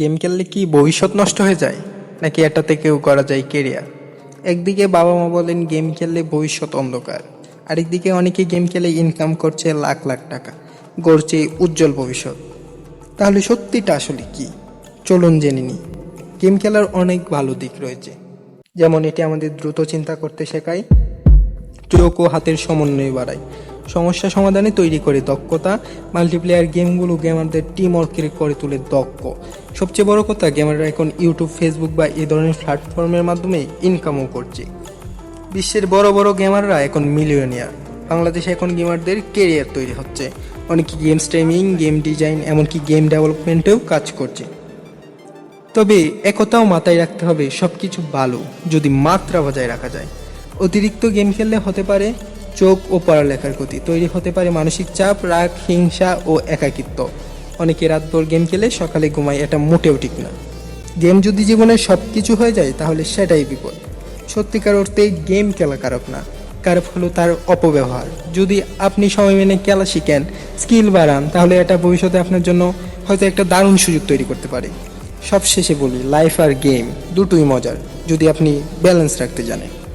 Game খেললে কি ভবিষ্যৎ নষ্ট হয়ে যায়? নাকি এটা থেকেও করা যায় কেরিয়ার একদিকে বাবা মা বলেন, গেম খেললে ভবিষ্যৎ অন্ধকার। আরেকদিকে অনেকে গেম খেলে ইনকাম করছে লাখ লাখ টাকা। গড়ছে উজ্জ্বল ভবিষ্যৎ। তাহলে সত্যিটা আসলে কি? চলুন জেনে নিই। গেম খেলার অনেক ভালো দিক রয়েছে। যেমন এটি আমাদের দ্রুত চিন্তা করতে শেখায়, চোখ ও হাতের সমন্বয় বাড়ায়। সমস্যা সমাধানে তৈরি করে দক্ষতা। মাল্টিপ্লেয়ার গেমগুলো গেমারদের টিম ওয়ার্কের করে তোলে দক্ষ। সবচেয়ে বড় কথা গেমাররা এখন ইউটিউব ফেসবুক বা এই ধরনের প্ল্যাটফর্মের মাধ্যমে ইনকামও করছে। বিশ্বের বড় বড় গেমাররা এখন মিলিয়নিয়ার বাংলাদেশে এখন গেমারদের কেরিয়ার তৈরি হচ্ছে। অনেকে গেম স্ট্রিমিং গেম ডিজাইন এমনকি গেম ডেভেলপমেন্টেও কাজ করছে। তবে একথাও মাথায় রাখতে হবে সব কিছু ভালো, যদি মাত্রা বজায় রাখা যায়। অতিরিক্ত গেম খেললে হতে পারে চোখ ও পড়ালেখার ক্ষতি তৈরি হতে পারে মানসিক চাপ, রাগ, হিংসা ও একাকিত্ব। অনেকে রাত রাতভর গেম খেলে সকালে ঘুমায়, এটা মোটেও ঠিক না। গেম যদি জীবনে সব কিছু হয়ে যায়, তাহলে সেটাই বিপদ। সত্যিকার অর্থে গেম খেলা কারক না। কারক হলো তার অপব্যবহার। যদি আপনি সময় মেনে খেলা শিখেন, স্কিল বাড়ান, তাহলে এটা ভবিষ্যতে আপনার জন্য হয়তো একটা দারুণ সুযোগ তৈরি করতে পারে। সবশেষে বলি, লাইফ আর গেম দুটোই মজার, যদি আপনি ব্যালেন্স রাখতে জানেন।